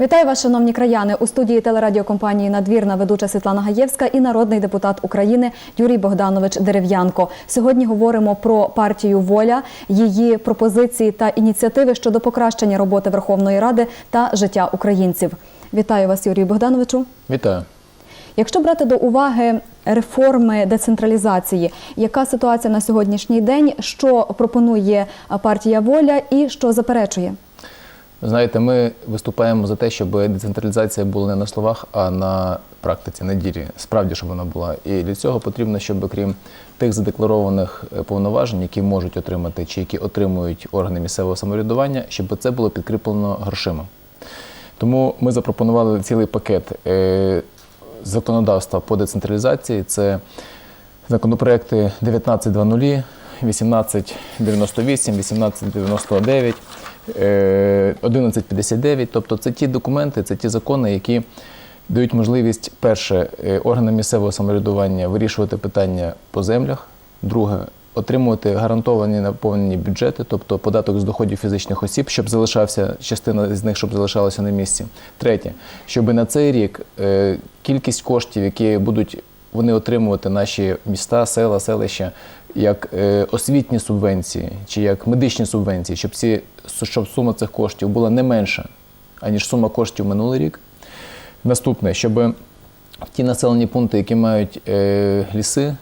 Вітаю вас, шановні краяни. У студії телерадіокомпанії Надвірна ведуча Світлана Гаєвська і народний депутат України Юрій Богданович Дерев'янко. Сьогодні говоримо про партію Воля, її пропозиції та ініціативи щодо покращення роботи Верховної Ради та життя українців. Вітаю вас, Юрію Богдановичу. Вітаю. Якщо брати до уваги реформи децентралізації, яка ситуація на сьогоднішній день, що пропонує партія Воля і що заперечує? Знаєте, ми виступаємо за те, щоб децентралізація була не на словах, а на практиці, на ділі. Справді, щоб вона була. І для цього потрібно, щоб крім тих задекларованих е, повноважень, які можуть отримати чи які отримують органи місцевого самоврядування, щоб це було підкріплено грошима. Тому ми запропонували цілий пакет е, законодавства по децентралізації. Це законопроекти 19.00, 1898, 1899, е, 1159. Тобто це ті документи, це ті закони, які дають можливість, перше, е, органам місцевого самоврядування вирішувати питання по землях, друге, отримувати гарантовані наповнені бюджети, тобто податок з доходів фізичних осіб, щоб залишався частина з них, щоб залишалася на місці. Третє, щоб на цей рік е, кількість коштів, які будуть вони отримувати наші міста, села, селища, як е, освітні субвенції чи як медичні субвенції, щоб ці щоб сума цих коштів була не менша, аніж сума коштів минулий рік. Наступне, щоб ті населені пункти, які мають е, ліси,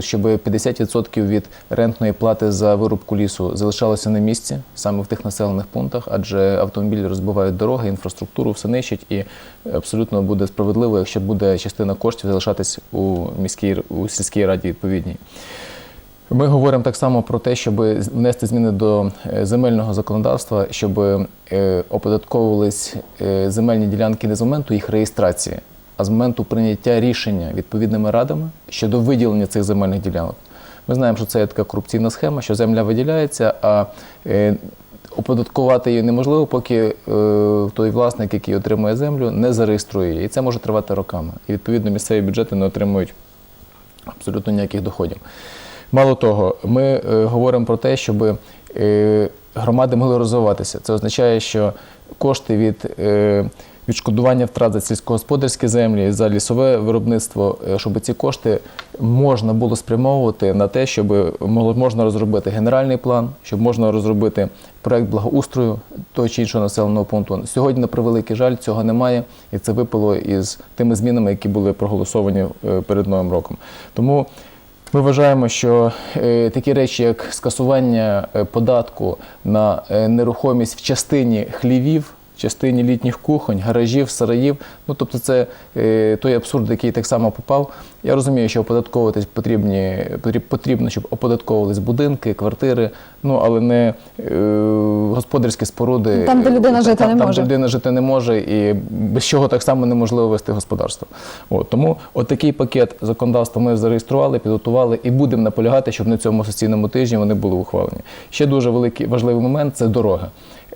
щоб 50% від рентної плати за вирубку лісу залишалося на місці, саме в тих населених пунктах, адже автомобілі розбивають дороги, інфраструктуру, все нищать, і абсолютно буде справедливо, якщо буде частина коштів залишатись у міській у сільській раді відповідній. Ми говоримо так само про те, щоб внести зміни до е, земельного законодавства, щоб е, оподатковувались е, земельні ділянки не з моменту їх реєстрації, а з моменту прийняття рішення відповідними радами щодо виділення цих земельних ділянок. Ми знаємо, що це є така корупційна схема, що земля виділяється, а оподаткувати її неможливо, поки той власник, який отримує землю, не зареєструє її. І це може тривати роками. І відповідно місцеві бюджети не отримують абсолютно ніяких доходів. Мало того, ми е, говоримо про те, щоб е, громади могли розвиватися. Це означає, що кошти від е, відшкодування втрат за сільськогосподарські землі, за лісове виробництво, е, щоб ці кошти можна було спрямовувати на те, щоб можна розробити генеральний план, щоб можна розробити проект благоустрою того чи іншого населеного пункту. Сьогодні, на превеликий жаль, цього немає, і це випало із тими змінами, які були проголосовані е, перед новим роком. Тому ми вважаємо, що е, такі речі, як скасування податку на нерухомість в частині хлівів, частині літніх кухонь, гаражів, сараїв, ну тобто це е, той абсурд, який так само попав. Я розумію, що оподатковуватись потрібні, потріб- потрібно, щоб оподатковувались будинки, квартири, ну але не е, господарські споруди. Там, де людина Е, жити там, не там, може. де людина жити не може, і без чого так само неможливо вести господарство. От, тому от такий пакет законодавства ми зареєстрували, підготували і будемо наполягати, щоб на цьому сесійному тижні вони були ухвалені. Ще дуже великий важливий момент це дороги.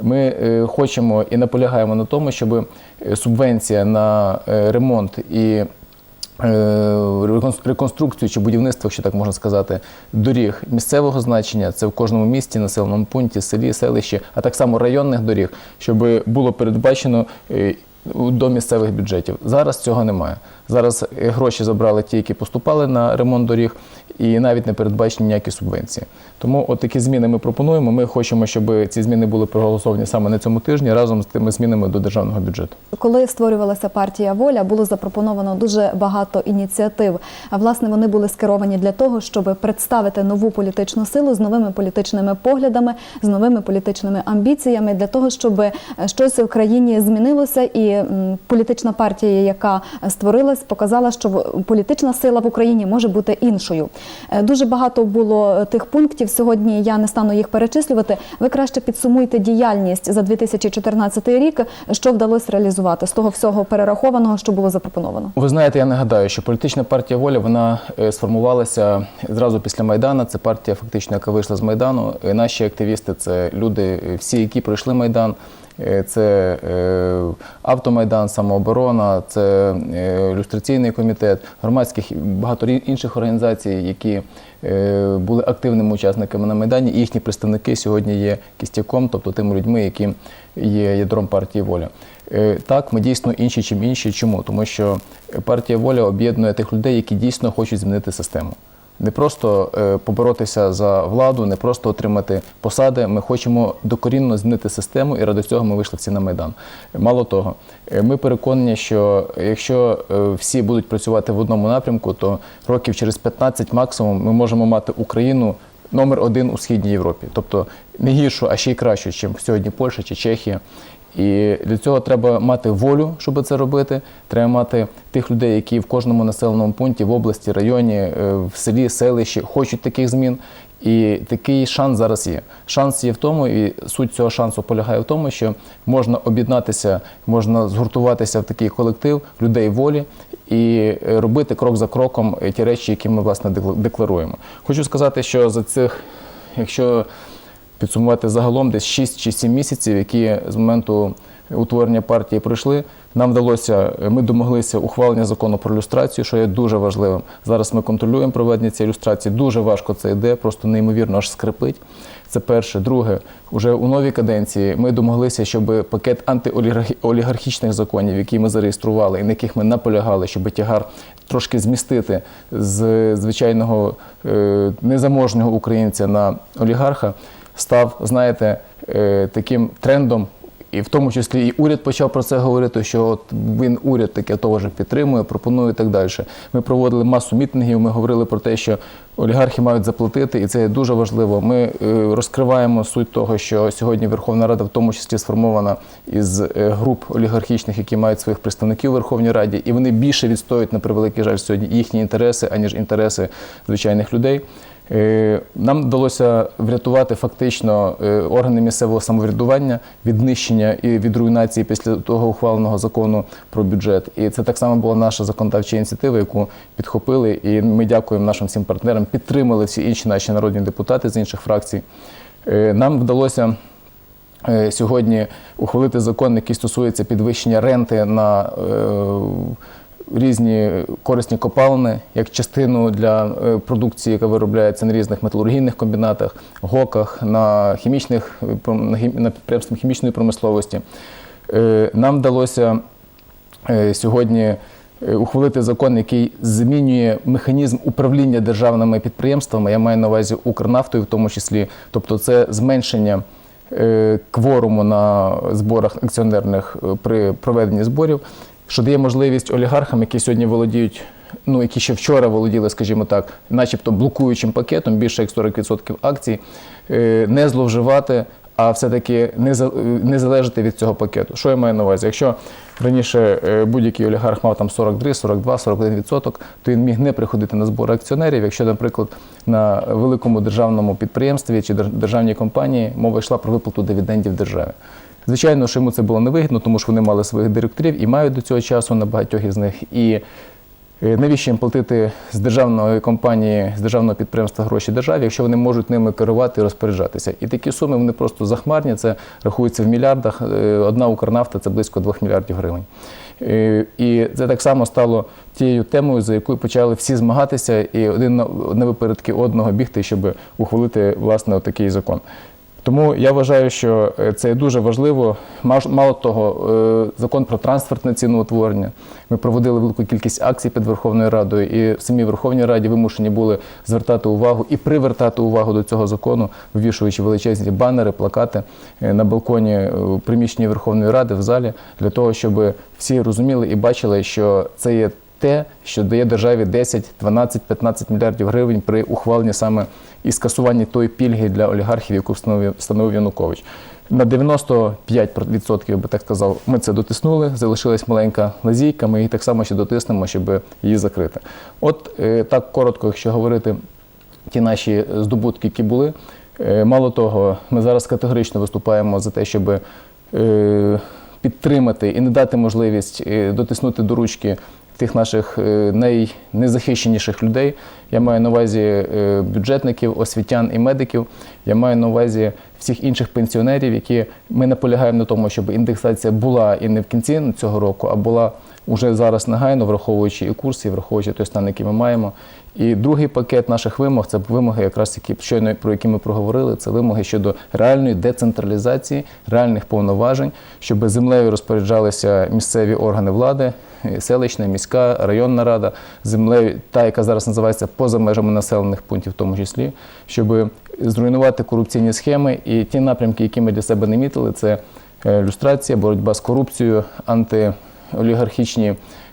Ми е, хочемо і наполягаємо на тому, щоб е, субвенція на е, ремонт і реконструкцію чи будівництво, якщо так можна сказати, доріг місцевого значення, це в кожному місті, населеному пункті, селі, селищі, а так само районних доріг, щоб було передбачено до місцевих бюджетів. Зараз цього немає. Зараз гроші забрали ті, які поступали на ремонт доріг, і навіть не передбачені ніякі субвенції. Тому от такі зміни ми пропонуємо. Ми хочемо, щоб ці зміни були проголосовані саме на цьому тижні разом з тими змінами до державного бюджету. Коли створювалася партія Воля, було запропоновано дуже багато ініціатив. А власне вони були скеровані для того, щоб представити нову політичну силу з новими політичними поглядами, з новими політичними амбіціями, для того, щоб е, щось в країні змінилося, і політична партія, яка створилась, показала, що політична сила в Україні може бути іншою. Е, Дуже багато було тих пунктів. Сьогодні я не стану їх перечислювати. Ви краще підсумуйте діяльність за 2014 рік, що вдалося реалізувати з того всього перерахованого, що було запропоновано. Ви знаєте, я нагадаю, що політична партія воля вона е, сформувалася зразу після Майдану. Це партія, фактично, яка вийшла з Майдану. Наші активісти це люди, е, всі, які пройшли Майдан. Е, Це е, автомайдан, самооборона, це е, люстраційний комітет, громадських багато інших організацій, які були активними учасниками на майдані. І їхні представники сьогодні є кістяком, тобто тими людьми, які є ядром партії воля. Так, ми дійсно інші, чим інші. Чому? Тому що партія воля об'єднує тих людей, які дійсно хочуть змінити систему. Не просто е, поборотися за владу, не просто отримати посади. Ми хочемо докорінно змінити систему, і ради цього ми вийшли всі на майдан. Мало того, е, ми переконані, що якщо е, всі будуть працювати в одному напрямку, то років через 15 максимум ми можемо мати Україну номер один у східній Європі, тобто не гіршу, а ще й кращу, ніж сьогодні Польща чи Чехія. І для цього треба мати волю, щоб це робити. Треба мати тих людей, які в кожному населеному пункті, в області, районі, е, в селі, селищі хочуть таких змін. І такий шанс зараз є. Шанс є в тому, і суть цього шансу полягає в тому, що можна об'єднатися, можна згуртуватися в такий колектив людей волі і робити крок за кроком ті речі, які ми власне декла- декларуємо. Хочу сказати, що за цих, якщо підсумувати загалом десь 6 чи 7 місяців, які з моменту утворення партії пройшли. Нам вдалося, ми домоглися ухвалення закону про люстрацію, що є дуже важливим. Зараз ми контролюємо проведення цієї люстрації. Дуже важко це йде, просто неймовірно аж скрипить. Це перше. Друге, уже у новій каденції ми домоглися, щоб пакет антиолігархічних законів, які ми зареєстрували і на яких ми наполягали, щоб тягар трошки змістити з звичайного е, незаможного українця на олігарха, став, знаєте, е, таким трендом. І в тому числі і уряд почав про це говорити, що от він уряд таке теж підтримує, пропонує і так далі. Ми проводили масу мітингів. Ми говорили про те, що олігархи мають заплатити, і це дуже важливо. Ми е, розкриваємо суть того, що сьогодні Верховна Рада в тому числі сформована із е, груп олігархічних, які мають своїх представників у Верховній Раді, і вони більше відстоюють на превеликий жаль сьогодні їхні інтереси, аніж інтереси звичайних людей. Е, Нам вдалося врятувати фактично е, органи місцевого самоврядування від нищення і від руйнації після того ухваленого закону про бюджет. І це так само була наша законодавча ініціатива, яку підхопили. І ми дякуємо нашим всім партнерам, підтримали всі інші наші народні депутати з інших фракцій. Е, Нам вдалося. Сьогодні ухвалити закон, який стосується підвищення ренти на різні корисні копалини, як частину для е, продукції, яка виробляється на різних металургійних комбінатах, гоках, на хімічних е, на підприємствах хімічної промисловості. Е, Нам вдалося сьогодні ухвалити закон, який змінює механізм управління державними підприємствами. Я маю на увазі Укрнафтою, в тому числі, тобто це зменшення кворуму на зборах акціонерних при проведенні зборів, що дає можливість олігархам, які сьогодні володіють. Ну, які ще вчора володіли, скажімо так, начебто блокуючим пакетом, більше як 40% акцій, е, не зловживати, а все-таки е, не залежати від цього пакету. Що я маю на увазі? Якщо раніше е, будь-який олігарх мав там 43, 42, 41%, то він міг не приходити на збори акціонерів. Якщо, наприклад, на великому державному підприємстві чи державній компанії мова йшла про виплату дивідендів державі. Звичайно, що йому це було невигідно, тому що вони мали своїх директорів і мають до цього часу на багатьох із них. І Е, Навіщо їм платити з державної компанії, з державного підприємства гроші державі, якщо вони можуть ними керувати і розпоряджатися? І такі суми вони просто захмарні. Це рахується в мільярдах. Е, Одна Укрнафта це близько 2 мільярдів гривень. Е, І це так само стало тією темою, за якою почали всі змагатися, і один на випередки одного бігти, щоб ухвалити власне такий закон. Тому я вважаю, що е, це дуже важливо. Мало того, е, закон про трансфертне ціноутворення. Ми проводили велику кількість акцій під Верховною Радою, і в самій Верховній Раді вимушені були звертати увагу і привертати увагу до цього закону, вивішуючи величезні банери, плакати е, на балконі приміщенні Верховної Ради в залі, для того, щоб всі розуміли і бачили, що це є те, що дає державі 10, 12, 15 мільярдів гривень при ухваленні саме і скасуванні тої пільги для олігархів, яку встановив, встановив Янукович. На 95%, я би так сказав, ми це дотиснули. Залишилась маленька лазійка. Ми її так само ще дотиснемо, щоб її закрити. От е, так коротко, якщо говорити ті наші здобутки, які були. Е, Мало того, ми зараз категорично виступаємо за те, щоб е, підтримати і не дати можливість дотиснути до ручки тих наших е, найнезахищеніших людей. Я маю на увазі е, бюджетників, освітян і медиків. Я маю на увазі всіх інших пенсіонерів, які ми наполягаємо на тому, щоб індексація була і не в кінці цього року, а була уже зараз негайно, враховуючи і курси, і враховуючи той стан, який ми маємо. І другий пакет наших вимог це вимоги, якраз які щойно про які ми проговорили. Це вимоги щодо реальної децентралізації, реальних повноважень, щоб землею розпоряджалися місцеві органи влади, селищна, міська, районна рада, землею, та яка зараз називається поза межами населених пунктів, в тому числі, щоб зруйнувати корупційні схеми і ті напрямки, які ми для себе не мітили, це е, люстрація, боротьба з корупцією, антиолігархічні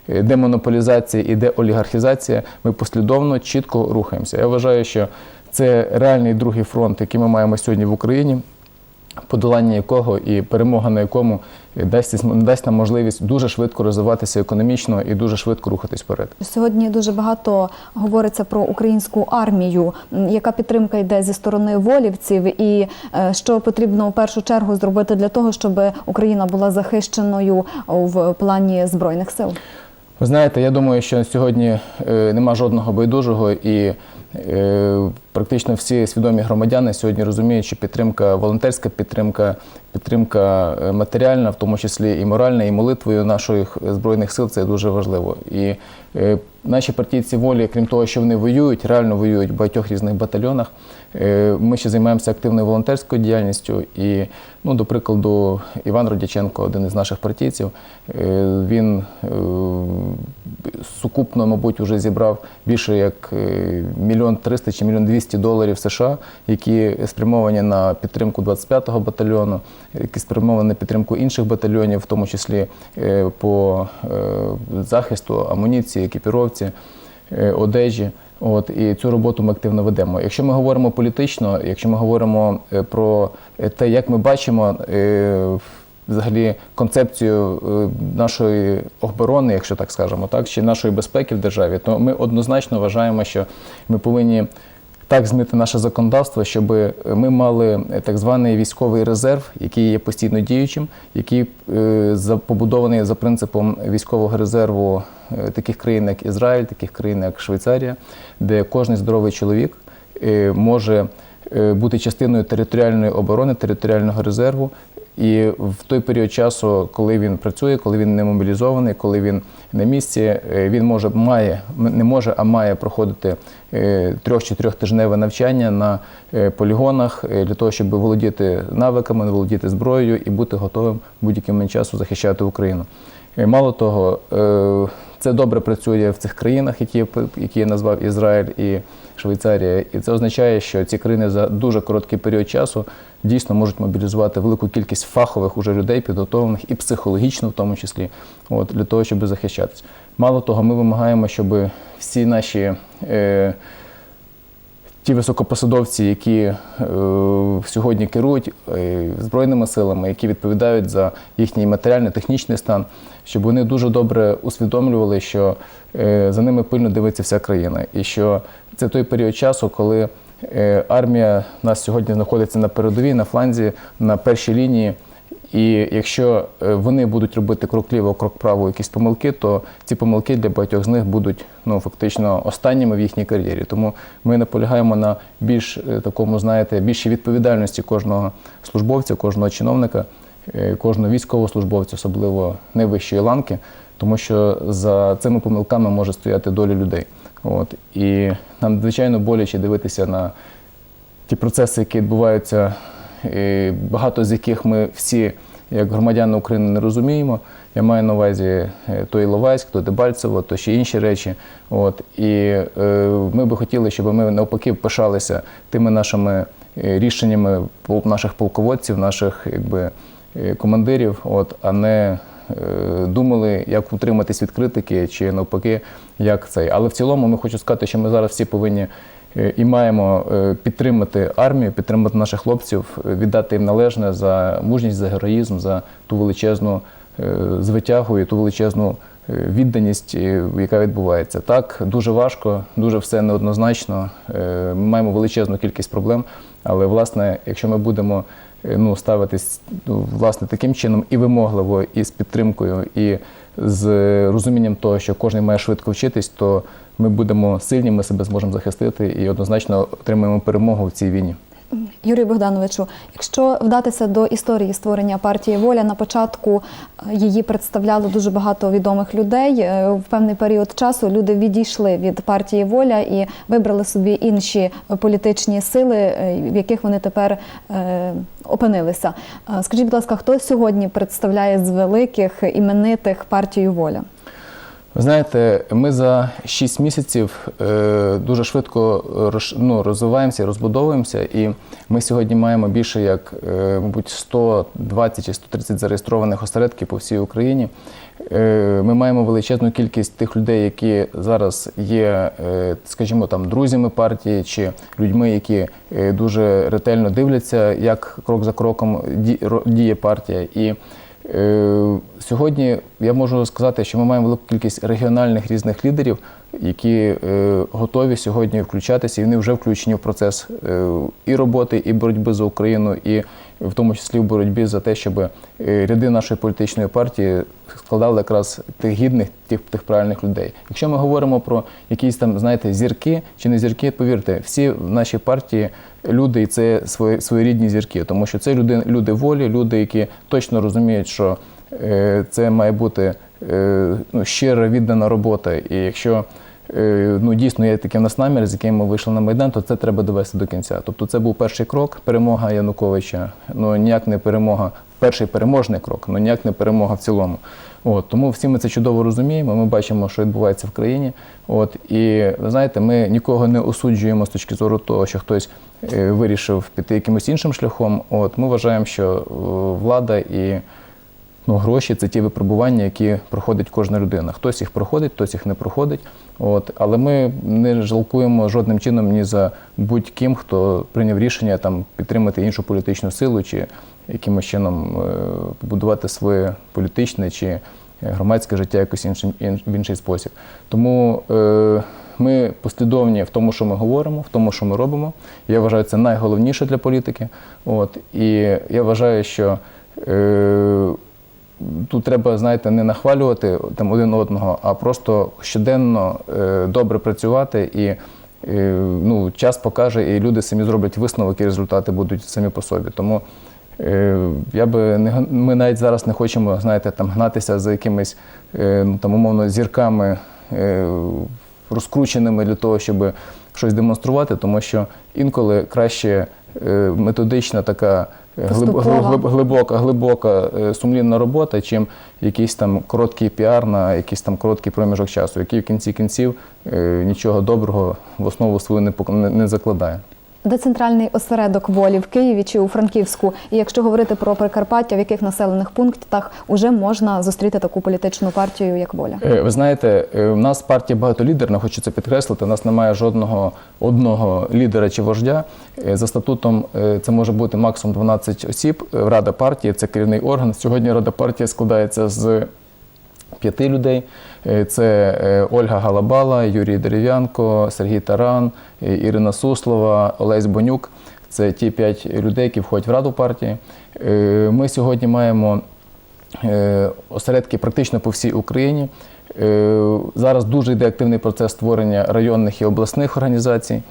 е, демонополізації і деолігархізація. Ми послідовно чітко рухаємося. Я вважаю, що це реальний другий фронт, який ми маємо сьогодні в Україні. Подолання якого і перемога на якому дасть, дасть нам можливість дуже швидко розвиватися економічно і дуже швидко рухатись вперед. Сьогодні дуже багато говориться про українську армію. Яка підтримка йде зі сторони волівців, і е, що потрібно в першу чергу зробити для того, щоб Україна була захищеною в плані збройних сил? Ви знаєте, я думаю, що сьогодні е, нема жодного байдужого і практично всі свідомі громадяни сьогодні розуміють, що підтримка, волонтерська підтримка, підтримка е, матеріальна, в тому числі і моральна, і молитвою наших збройних сил це дуже важливо. І е, наші партійці волі, крім того, що вони воюють, реально воюють в багатьох різних батальйонах. Е, Ми ще займаємося активною волонтерською діяльністю. І, ну, до прикладу, Іван Родяченко, один із наших партійців, е, він е, сукупно, мабуть, вже зібрав більше як мільйон триста чи мільйон двісті доларів США, які спрямовані на підтримку 25-го батальйону, які спрямовані на підтримку інших батальйонів, в тому числі по захисту амуніції, екіпіровці, одежі. От і цю роботу ми активно ведемо. Якщо ми говоримо політично, якщо ми говоримо е, про е, те, як ми бачимо е, взагалі концепцію нашої оборони, якщо так скажемо, так чи нашої безпеки в державі, то ми однозначно вважаємо, що ми повинні так змінити наше законодавство, щоб ми мали так званий військовий резерв, який є постійно діючим, який побудований за принципом військового резерву таких країн, як Ізраїль, таких країн, як Швейцарія, де кожен здоровий чоловік е, може е, бути частиною територіальної оборони, територіального резерву. І в той період часу, коли він працює, коли він не мобілізований, коли він на місці, е, він може має не може, а має проходити е, трьох чи трьохтижневе навчання на е, полігонах е, для того, щоб володіти навиками, володіти зброєю і бути готовим будь-який момент часу захищати Україну. Е, Мало того, е, це добре працює в цих країнах, які, які я назвав Ізраїль і Швейцарія. І це означає, що ці країни за дуже короткий період часу дійсно можуть мобілізувати велику кількість фахових уже людей, підготовлених і психологічно, в тому числі, от, для того, щоб захищатись. Мало того, ми вимагаємо, щоб всі наші. Е, ті високопосадовці, які е, сьогодні керують е, збройними силами, які відповідають за їхній матеріально-технічний стан, щоб вони дуже добре усвідомлювали, що е, за ними пильно дивиться вся країна, і що це той період часу, коли е, армія нас сьогодні знаходиться на передовій, на фланзі, на першій лінії. І якщо е, вони будуть робити крок ліво, крок право, якісь помилки, то ці помилки для багатьох з них будуть ну фактично останніми в їхній кар'єрі. Тому ми наполягаємо на більш е, такому, знаєте, більшій відповідальності кожного службовця, кожного чиновника, е, кожного військовослужбовця, особливо найвищої ланки, тому що за цими помилками може стояти доля людей. От і нам надзвичайно боляче дивитися на ті процеси, які відбуваються, багато з яких ми всі, як громадяни України, не розуміємо. Я маю на увазі е, то Іловайськ, то Дебальцево, то ще інші речі. От і е, ми би хотіли, щоб ми навпаки пишалися тими нашими е, рішеннями наших полководців, наших якби е, командирів, от а не думали, як утриматись від критики, чи навпаки, як цей. Але в цілому ми хочу сказати, що ми зараз всі повинні і маємо е, підтримати армію, підтримати наших хлопців, е, віддати їм належне за мужність, за героїзм, за ту величезну е, звитягу і ту величезну е, відданість, е, яка відбувається. Так, дуже важко, дуже все неоднозначно. е, Ми маємо величезну кількість проблем, але власне, якщо ми будемо е, ну, ставитись ну, власне таким чином і вимогливо, і з підтримкою, і з розумінням того, що кожен має швидко вчитись, то ми будемо сильні, ми себе зможемо захистити і однозначно отримаємо перемогу в цій війні. Юрію Богдановичу, якщо вдатися до історії створення партії Воля, на початку е, її представляло дуже багато відомих людей. Е, В певний період часу люди відійшли від партії Воля і вибрали собі інші політичні сили, е, в яких вони тепер опинилися. Скажіть, будь ласка, хто сьогодні представляє з великих іменитих партію Воля? Ви знаєте, ми за 6 місяців е, дуже швидко роз, ну, розвиваємося і розбудовуємося. І ми сьогодні маємо більше як, е, мабуть, 120 чи 130 зареєстрованих осередків по всій Україні. Е, ми маємо величезну кількість тих людей, які зараз є, е, скажімо, там друзями партії чи людьми, які е, дуже ретельно дивляться, як крок за кроком ді- ро- діє партія. І Е, Сьогодні я можу сказати, що ми маємо велику кількість регіональних різних лідерів, які е, готові сьогодні включатися, і вони вже включені в процес е, і роботи, і боротьби за Україну, і в тому числі в боротьбі за те, щоб е, ряди нашої політичної партії складали якраз тих гідних, тих, тих правильних людей. Якщо ми говоримо про якісь там, знаєте, зірки чи не зірки, повірте, всі в нашій партії люди, і це свої, своєрідні зірки, тому що це люди, люди волі, люди, які точно розуміють, що е, це має бути е, ну, щира віддана робота. І якщо ну, дійсно є такий в нас намір, з яким ми вийшли на Майдан, то це треба довести до кінця. Тобто це був перший крок, перемога Януковича, ну ніяк не перемога, перший переможний крок, ну ніяк не перемога в цілому. От, тому всі ми це чудово розуміємо. Ми бачимо, що відбувається в країні. От, і ви знаєте, ми нікого не осуджуємо з точки зору того, що хтось е, вирішив піти якимось іншим шляхом. От, ми вважаємо, що е, влада і ну, гроші це ті випробування, які проходить кожна людина. Хтось їх проходить, хтось їх не проходить. От, але ми не жалкуємо жодним чином ні за будь-ким, хто прийняв рішення там підтримати іншу політичну силу чи якимось чином е, побудувати своє політичне чи громадське життя якось іншим в інший спосіб. Тому е, ми послідовні в тому, що ми говоримо, в тому, що ми робимо. Я вважаю, це найголовніше для політики. От, і я вважаю, що е, тут треба, знаєте, не нахвалювати там один одного, а просто щоденно е, добре працювати і. е, Ну, час покаже, і люди самі зроблять висновок, і результати будуть самі по собі. Тому е, я би не ми навіть зараз не хочемо, знаєте, там гнатися за якимись е, ну, там умовно зірками е, розкрученими для того, щоб щось демонструвати, тому що інколи краще е, методична така е, Поступова. глибока, глибока е, сумлінна робота, чим якийсь там короткий піар на якийсь там короткий проміжок часу, який в кінці кінців нічого доброго в основу свою не, не закладає. Де центральний осередок волі в Києві чи у Франківську? І якщо говорити про Прикарпаття, в яких населених пунктах уже можна зустріти таку політичну партію, як воля? Е, Ви знаєте, е, в нас партія багатолідерна, хочу це підкреслити. У нас немає жодного одного лідера чи вождя. Е, За статутом це може бути максимум 12 осіб. Рада партії це керівний орган. Сьогодні Рада партії складається з п'яти людей. Е, Це е, Ольга Галабала, Юрій Дерев'янко, Сергій Таран, е, Ірина Суслова, Олесь Бонюк. Це ті п'ять людей, які входять в раду партії. Ми сьогодні маємо осередки практично по всій Україні. Зараз дуже йде активний процес створення районних і обласних організацій.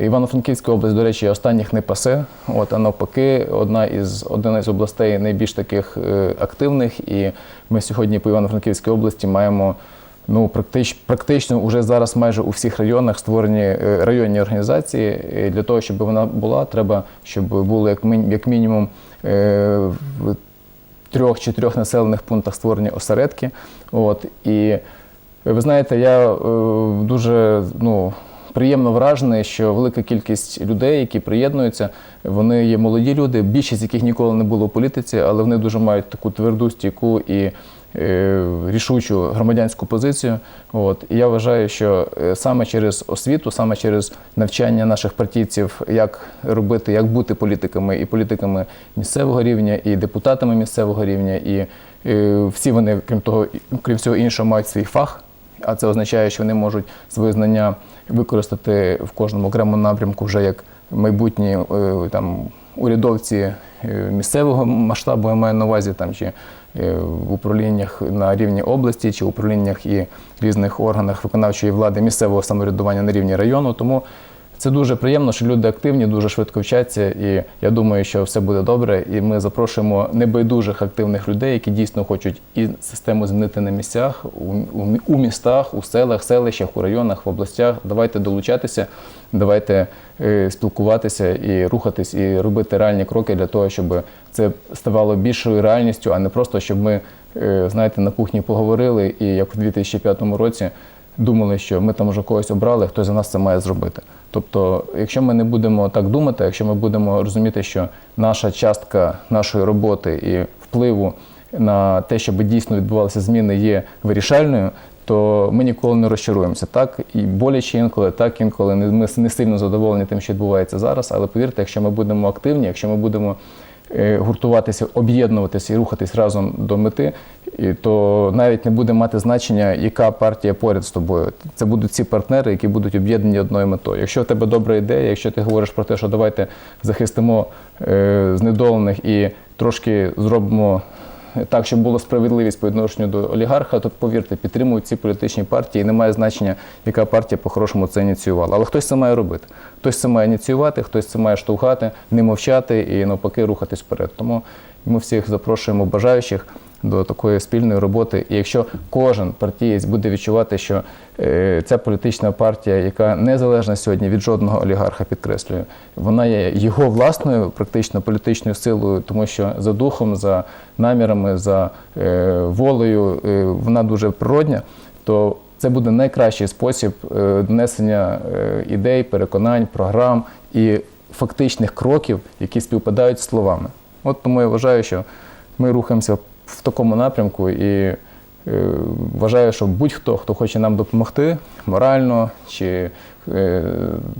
Івано-Франківська область, до речі, останніх не пасе. От, а навпаки, одна із, одна із областей найбільш таких е, активних. І ми сьогодні по Івано-Франківській області маємо ну, практич, практично вже зараз майже у всіх районах створені е, районні організації. І для того, щоб вона була, треба, щоб було як, як мінімум е, в трьох-чотирьох населених пунктах створені осередки. От, і ви знаєте, я дуже ну, приємно вражений, що велика кількість людей, які приєднуються, вони є молоді люди, більшість яких ніколи не було в політиці, але вони дуже мають таку тверду, стійку і е, рішучу громадянську позицію. От. І я вважаю, що е, саме через освіту, саме через навчання наших партійців, як робити, як бути політиками і політиками місцевого рівня, і депутатами місцевого рівня, і е, всі вони, крім того, крім всього іншого, мають свій фах. А це означає, що вони можуть свої знання використати в кожному окремому напрямку вже як майбутні е, там урядовці е, місцевого масштабу, я маю на увазі там чи е, в управліннях на рівні області, чи в управліннях і різних органах виконавчої влади місцевого самоврядування на рівні району. Тому це дуже приємно, що люди активні, дуже швидко вчаться, і я думаю, що все буде добре. І ми запрошуємо небайдужих активних людей, які дійсно хочуть і систему змінити на місцях, у, містах, у селах, селищах, у районах, в областях. Давайте долучатися, давайте е, спілкуватися і рухатись, і робити реальні кроки для того, щоб це ставало більшою реальністю, а не просто щоб ми, е, знаєте, на кухні поговорили і як у 2005 році думали, що ми там вже когось обрали, хтось за нас це має зробити. Тобто, якщо ми не будемо так думати, якщо ми будемо розуміти, що наша частка нашої роботи і впливу на те, щоб дійсно відбувалися зміни, є вирішальною, то ми ніколи не розчаруємося. Так і боляче інколи, так інколи ми не сильно задоволені тим, що відбувається зараз. Але повірте, якщо ми будемо активні, якщо ми будемо гуртуватися, об'єднуватися і рухатись разом до мети, то навіть не буде мати значення, яка партія поряд з тобою. Це будуть ці партнери, які будуть об'єднані одною метою. Якщо в тебе добра ідея, якщо ти говориш про те, що давайте захистимо е, знедолених і трошки зробимо. Так, щоб була справедливість по відношенню до олігарха, то повірте, підтримують ці політичні партії. І немає значення, яка партія по-хорошому це ініціювала. Але хтось це має робити. Хтось це має ініціювати, хтось це має штовхати, не мовчати і навпаки рухатись вперед. Тому ми всіх запрошуємо бажаючих до такої спільної роботи. І якщо кожен партієць буде відчувати, що е, ця політична партія, яка незалежна сьогодні від жодного олігарха, підкреслюю, вона є його власною практично політичною силою, тому що за духом, за намірами, за е, волею е, вона дуже природня, то це буде найкращий спосіб донесення ідей, переконань, програм і фактичних кроків, які співпадають з словами. От тому я вважаю, що ми рухаємося в такому напрямку і е, вважаю, що будь-хто, хто хоче нам допомогти морально чи е,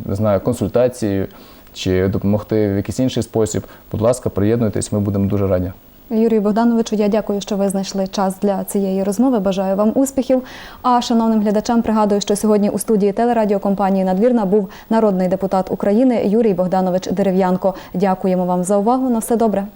не знаю, консультацією, чи допомогти в якийсь інший спосіб, будь ласка, приєднуйтесь, ми будемо дуже раді. Юрію Богдановичу, я дякую, що ви знайшли час для цієї розмови. Бажаю вам успіхів. А шановним глядачам пригадую, що сьогодні у студії телерадіокомпанії Надвірна був народний депутат України Юрій Богданович Дерев'янко. Дякуємо вам за увагу. На все добре.